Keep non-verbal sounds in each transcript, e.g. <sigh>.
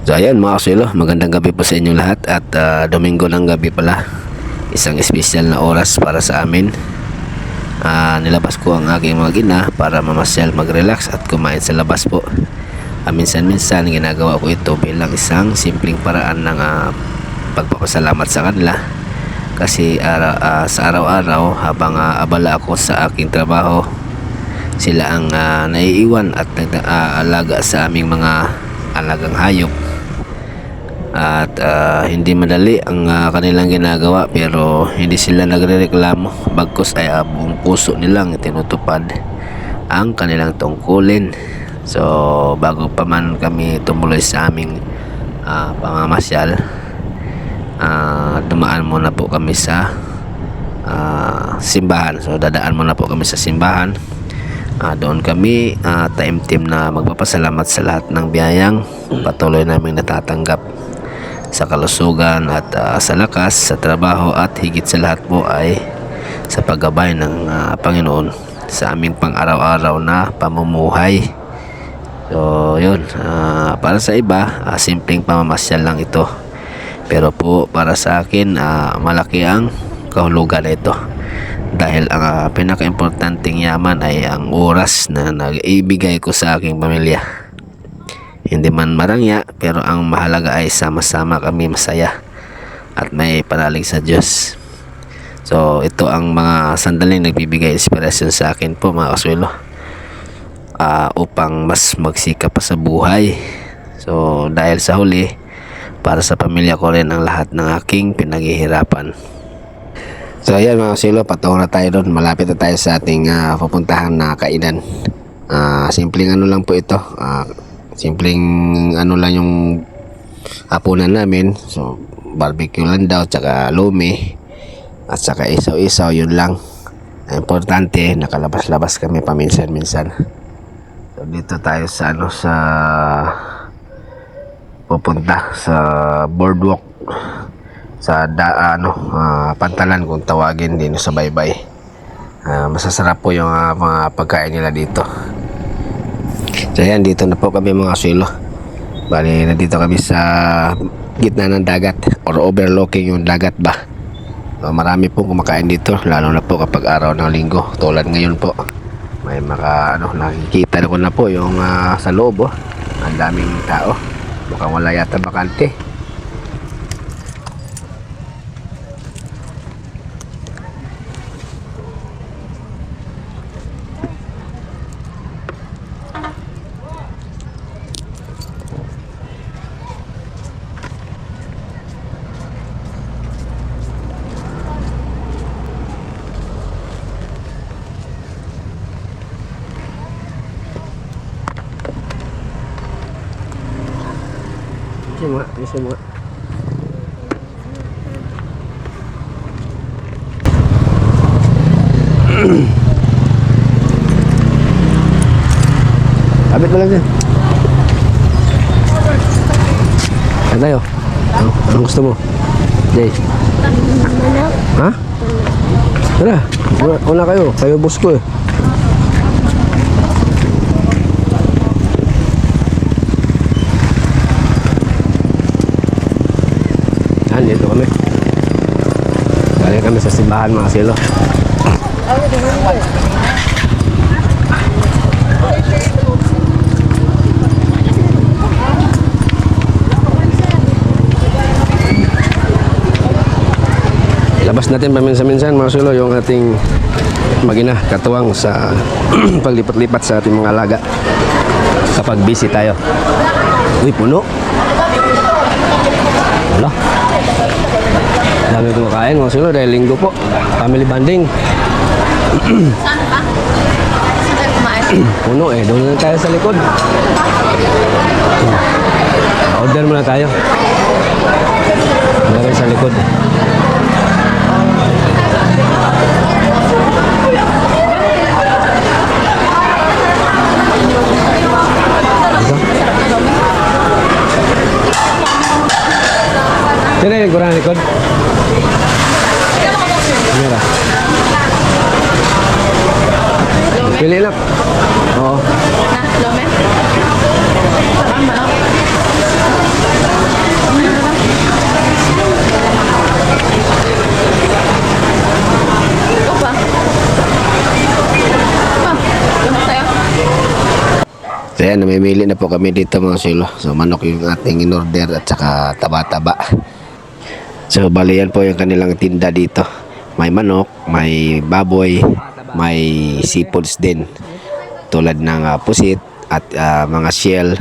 So ayan mga kasuelo, magandang gabi po sa inyong lahat at ah, Domingo ng gabi pala. Isang espesyal na oras para sa amin. Ah, nilabas ko ang aking mga gina para mamasyal, mag-relax at kumain sa labas po. Ah, minsan-minsan ginagawa ko ito bilang isang simpleng paraan ng ah, pagpapasalamat sa kanila. Kasi ara- ah, sa araw-araw habang ah, abala ako sa aking trabaho, sila ang ah, naiiwan at nag-aalaga sa aming mga alagang hayop at ah, hindi madali ang ah, kanilang ginagawa pero hindi sila nagrereklamo. Bagkus ay ah, buong puso nilang tinutupad ang kanilang tungkulin. So bago pa man kami tumuloy sa aming ah, pamamasyal ah, dumaan muna po kami sa ah, simbahan. So dadaan muna po kami sa simbahan. Ah, doon kami uh, taimtim na magpapasalamat sa lahat ng biyayang patuloy naming natatanggap sa kalusugan at ah, sa lakas sa trabaho at higit sa lahat po ay sa paggabay ng ah, Panginoon sa aming pang-araw-araw na pamumuhay. So, yun. ah, para sa iba, ah, simpleng pamamasyal lang ito. Pero po, para sa akin, ah, malaki ang kahulugan na ito dahil ang uh, pinaka-importanting yaman ay ang oras na nag-ibigay ko sa aking pamilya. Hindi man marangya pero ang mahalaga ay sama-sama kami masaya at may panalig sa Diyos. So ito ang mga sandaling nagbibigay inspirasyon sa akin po mga kaswelo uh, upang mas magsikap pa sa buhay. So dahil sa huli para sa pamilya ko rin ang lahat ng aking pinaghihirapan. So ayan mga silo, patungo na tayo doon. Malapit na tayo sa ating ah, pupuntahan na kainan. Ah, simpleng ano lang po ito. Ah, simpleng ano lang yung hapunan namin. So barbecue lang daw, tsaka lumi. At saka isaw-isaw, yun lang. Ang Importante, nakalabas-labas kami paminsan-minsan. So dito tayo sa ano sa pupunta sa boardwalk sa da, ano ah, pantalan kung tawagin din sa baybay Ah, masasarap po yung ah, mga pagkain nila dito so yan dito na po kami mga silo bali nandito kami sa gitna ng dagat. Or overlooking yung dagat ba? So, marami pong kumakain dito lalo na po kapag araw ng linggo. Tulad ngayon po may maka ano nakikita ko na po yung ah, sa loob oh. ang daming tao. Mukhang wala yata bakante Mo lang dyan. Ano tayo? Ano, gusto mo? Jay? Ha? Tara, una, una kayo. Kayo boss ko eh. Yan, dito kami. Galing kami sa simbahan mga silo. Labas natin paminsan-minsan mga silo yung ating magina katuwang sa <clears throat> paglipat-lipat sa ating mga alaga kapag busy tayo. Uy, puno. Wala. Dami kumakain mga silo dahil linggo po. Family bonding. <clears throat> Puno eh. Doon na tayo sa likod. Order muna tayo. Meron sa likod. Sino yung kurang likod? Mira. Pili lang. Ayan, namimili na po kami dito mga silo. So, manok yung ating in-order at saka taba-taba. So, bali yan po yung kanilang tinda dito. May manok, may baboy, may seafoods din. Tulad ng ah, pusit at ah, mga shell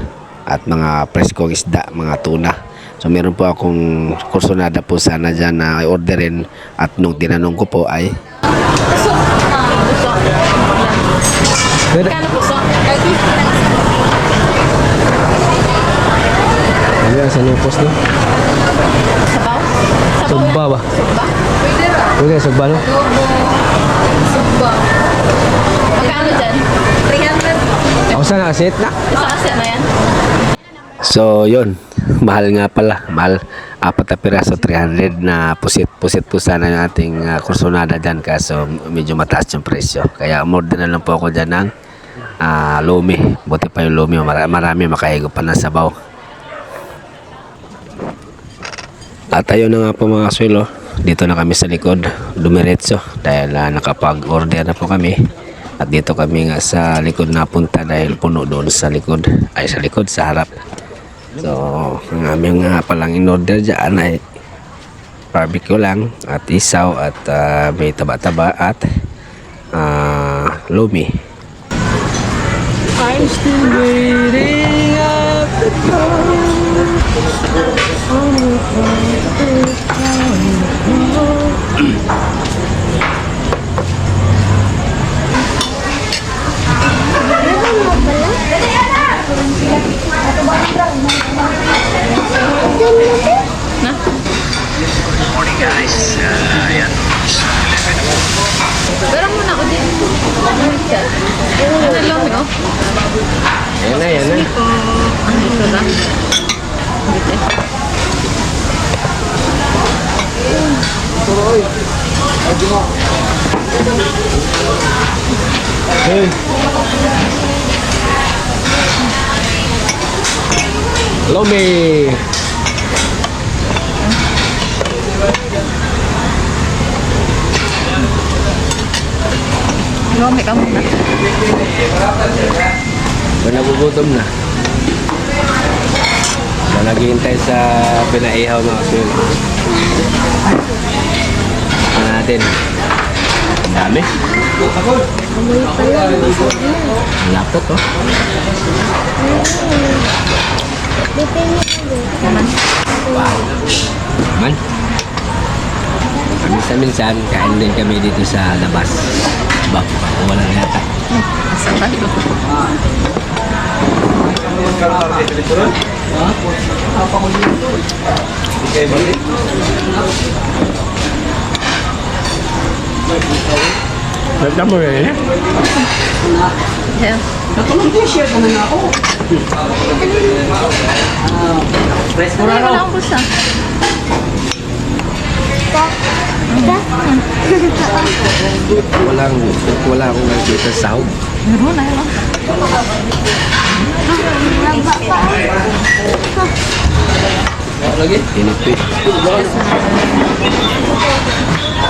at mga preskong isda, mga tuna. So, meron po akong kursonada po sana dyan na orderin at nung tinanong ko po ay Puso. Ah, puso. Ano sa lupos no? Sabaw? Sabaw Sugba ba? Sugba? Pwede. Pwede, sugba no? Sugba. Magkano dyan? 300. Ako sana asit na. Isa kasi na yan. So, yun. Mahal nga pala. Mahal. Apat na piraso, 300 na pusit. Pusit po sana yung ating uh, kursonada dyan. Kaso medyo mataas yung presyo. Kaya umorder na lang po ako dyan ng ah, lumi. Buti pa yung lumi. Marami, marami makahigo pa ng sabaw. At ayun na nga po mga swelo. Dito na kami sa likod. Dumiretso. Dahil ah, nakapag-order na po kami. At dito kami nga sa likod na punta dahil puno doon sa likod. Ay sa likod, sa harap. So, ang aming nga palang in-order dyan ay barbecue lang at isaw at ah, may taba-taba at ah, lumi. I'm still waiting at the Na? Pero muna ako din. Ano lang oh? Yan na, yan na. Ano ito lang? Dito eh. Hey. Lumi. Lumamig ka muna. So, nagugutom na. So, naghihintay sa pinaihaw mga asul. Natin? Ang dami. Ang lapot, oh. Naman. Man. Minsan-minsan, kain din kami dito sa labas. Ba, wala na yata. Asa tayo? Nagda mo rin eh? Yan. Wala wala akong bulsa. Walang, wala akong nakikita sa sahog. Meron na yun. Lagi? Pinipit. Ah, ka. Kasama dito.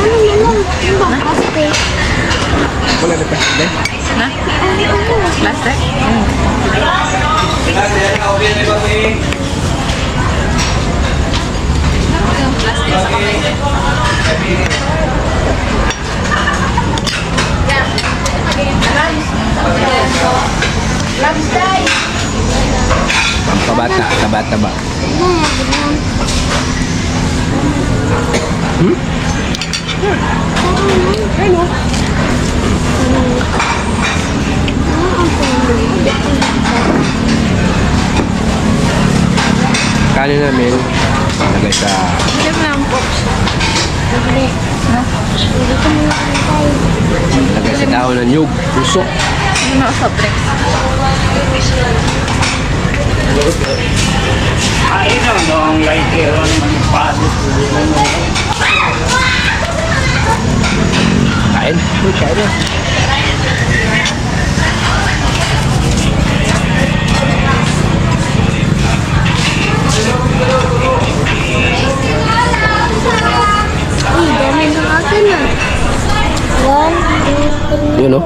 kila. Hapunan. Okay, magugas. Wala na pa. Dahil. Na? Plastic? Yung plastic sa kamay. Pampabata, taba-taba. Kanin namin, lagay sa Hindi mo lang po. lagay sa dahon ng nyug, puso. Hindi mo soft drinks. Ay, no, no, ang light here, ang pasis. Kain. Kain. Uy, two, three, Yun oh.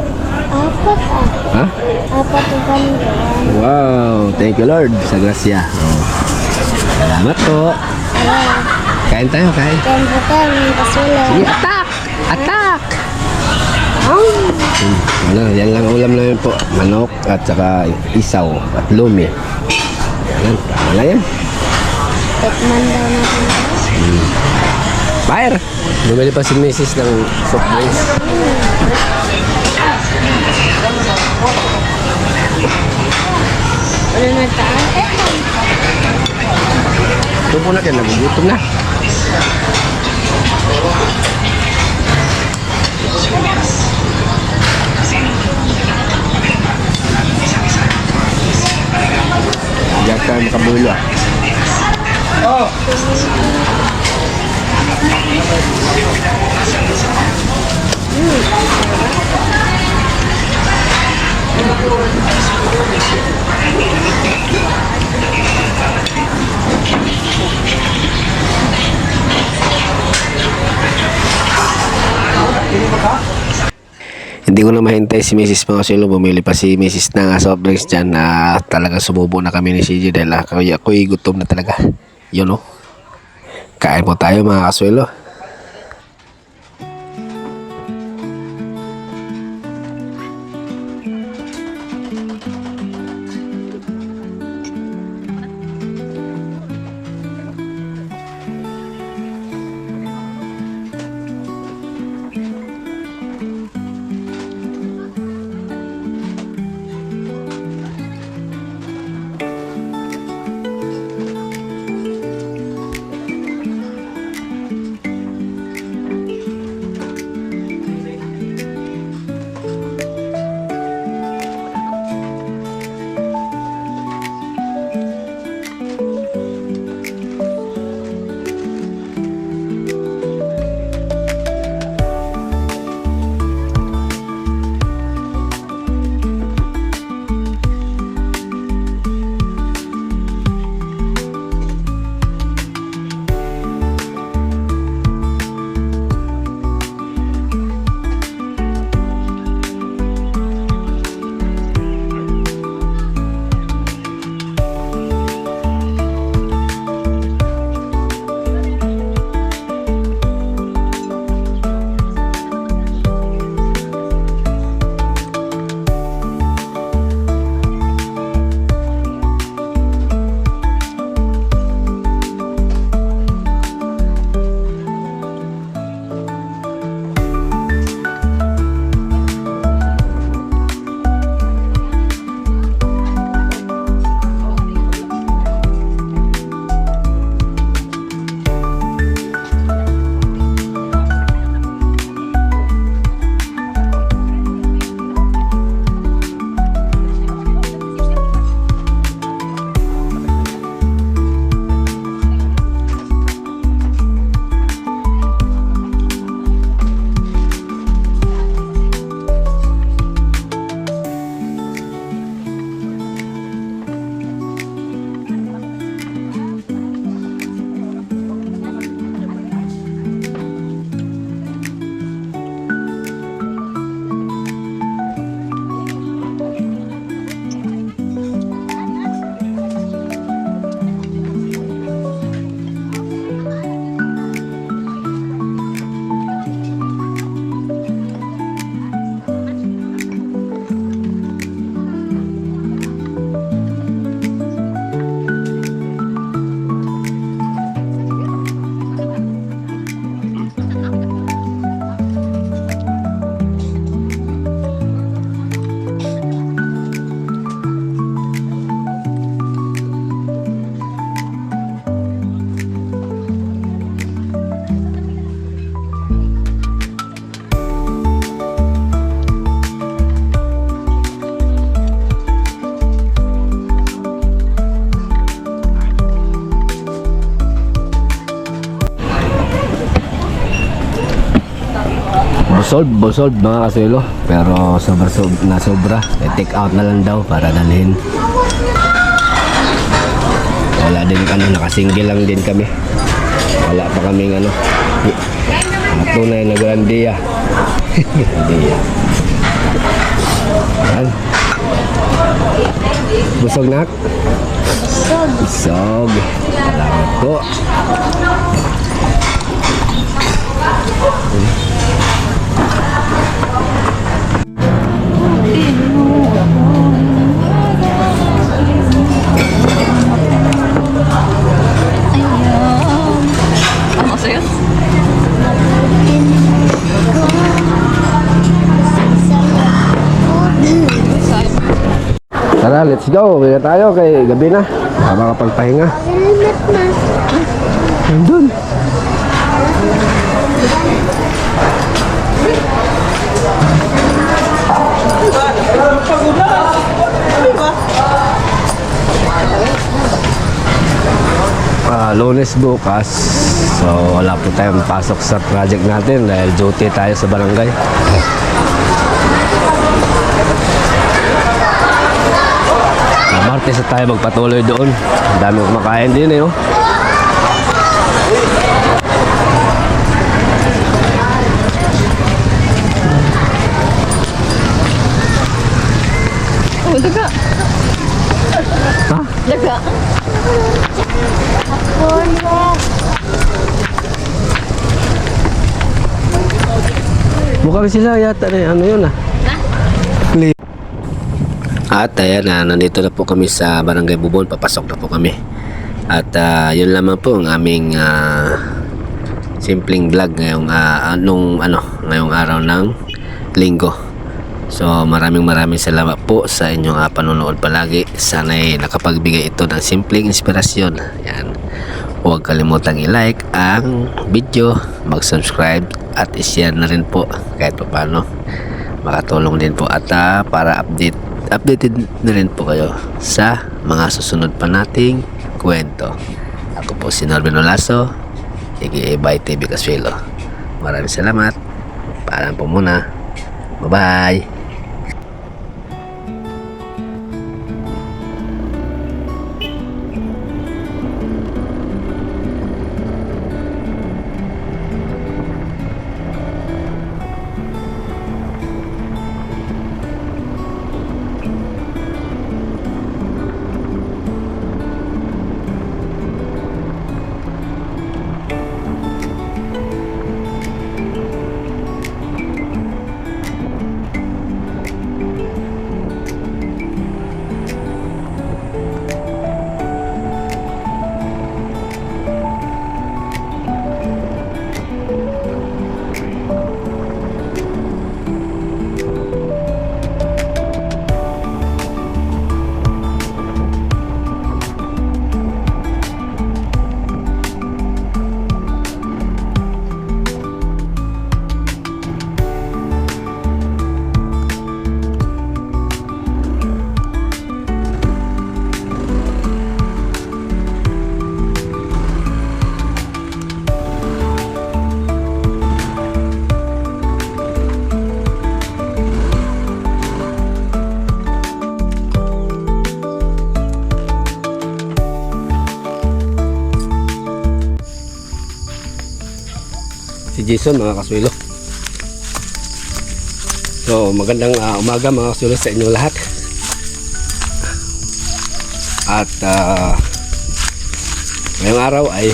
apat ah. Ha? Apat ang ganito. Wow, thank you Lord sa grasya. Oh. Salamat po. Kain tayo, kain. Kaya po tayo, may kasula. Sige, attack! Attack! Hmm, ano, yan lang ulam namin po. Manok at saka isaw at lumi. Yan, wala yan. Tikman daw natin. Fire! Bumili pa si Mrs. ng soft drinks. Wala na. Eh, Ito po natin, nagugutom na. Diyan tayo makabulo ah. Hindi ko na mahintay si Mrs. mga. Bumili pa si Mrs. ng soft drinks dyan na talaga sumubo na kami ni CJ dahil ako, ako'y gutom na talaga. Yun o. Kain po tayo mga kasuelo. Solve, solve mga kasuelo. Pero sobra, sobra na sobra. Eh, take out na lang daw para dalhin. Wala din ano, nakasingle lang din kami. Wala pa kaming ano. Tunay na grandiya. Grandiya. <laughs> Yan. Busog nak? Busog. Busog. Salamat po. Let's go. Kaya tayo kay gabi na. Para makapagpahinga. Na. Nandun. Ah, lunes bukas. So, wala po tayong pasok sa project natin dahil duty tayo sa barangay. Sa Martes na tayo magpatuloy doon. Ang dami kumakain din eh, oh. Oh, daga. Ha? Daga. Mukhang sila yata na ano yun ah. At ayan na, nandito na po kami sa Barangay Bubon, papasok na po kami. At ah, yun lamang po ang aming ah, simpleng vlog ngayong ah, anong ano, ngayong araw ng linggo. So maraming maraming salamat po sa inyong ah, panonood palagi. Sana'y nakapagbigay ito ng simpleng inspirasyon. Yan. Huwag kalimutang i-like ang video, mag-subscribe at i-share na rin po kahit pa paano. Makatulong din po at ah, para update updated na rin po kayo sa mga susunod pa nating kwento. Ako po si Norben Olaso, aka by TV Casuelo. Maraming salamat. Paalam po muna. Bye-bye. Jason mga kaswilo. So magandang ah, umaga mga kaswilo sa inyong lahat. At ah, ngayong araw ay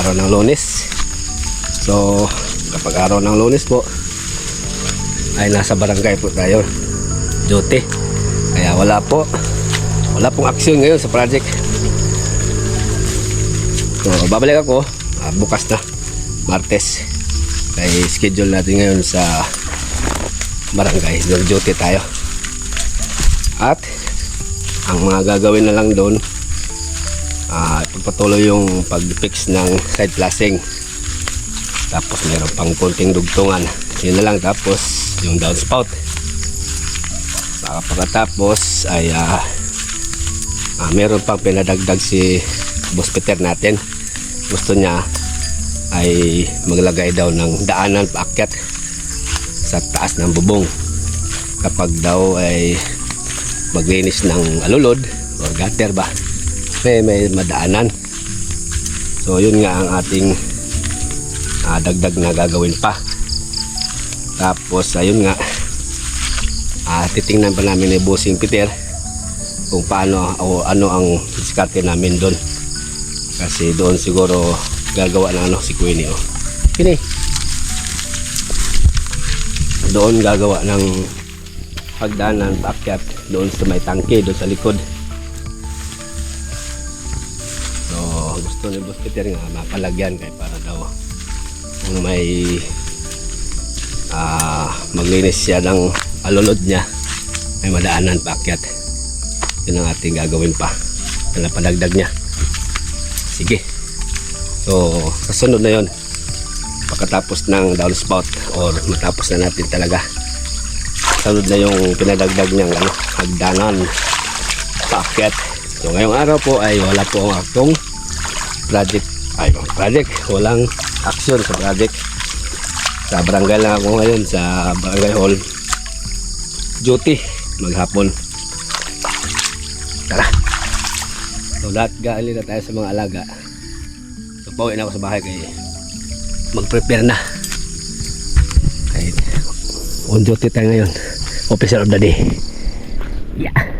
araw ng lunes. So kapag araw ng lunes po ay nasa barangay po tayo. Duty. Kaya wala po. Wala pong aksyon ngayon sa project. So babalik ako ah, bukas na. Martes ay schedule natin ngayon sa barangay. Doon duty tayo. At ang mga gagawin na lang doon ah ipagpatuloy yung pag-fix ng side flashing. Tapos meron pang konting dugtungan. Yun na lang. Tapos yung downspout. Saka pagkatapos ay ah, ah, meron pang pinadagdag si boss Peter natin. Gusto niya ay maglagay daw ng daanan paakyat sa taas ng bubong. Kapag daw ay maglinis ng alulod or gutter ba may may madaanan. So yun nga ang ating ah, dagdag na gagawin pa. Tapos ayun nga ah, titingnan pa namin ni Bossing Peter kung paano o ano ang diskarte namin doon. Kasi doon siguro gagawa ng ano si Queenie oh. Queenie doon gagawa ng pagdanan paakyat doon sa may tangke doon sa likod. So gusto ni Boss Peter nga mapalagyan kay para daw kung may ah maglinis siya ng alulod niya may madaanan paakyat yun ang ating gagawin pa. Na padagdag niya. Sige so kasunod na yon pagkatapos ng downspout or matapos na natin talaga. Sunod na yung pinadagdag niyang ano, hagdanan. Paakyat so ngayong araw po ay wala po ang akong project ay project walang action sa project sa barangay lang ako ngayon sa barangay hall. Duty. Maghapon. Tara. So lahat gaali na tayo sa mga alaga so pauwi na ako sa bahay kay mag prepare na. Kay on duty tayo ngayon officer of the day. Yeah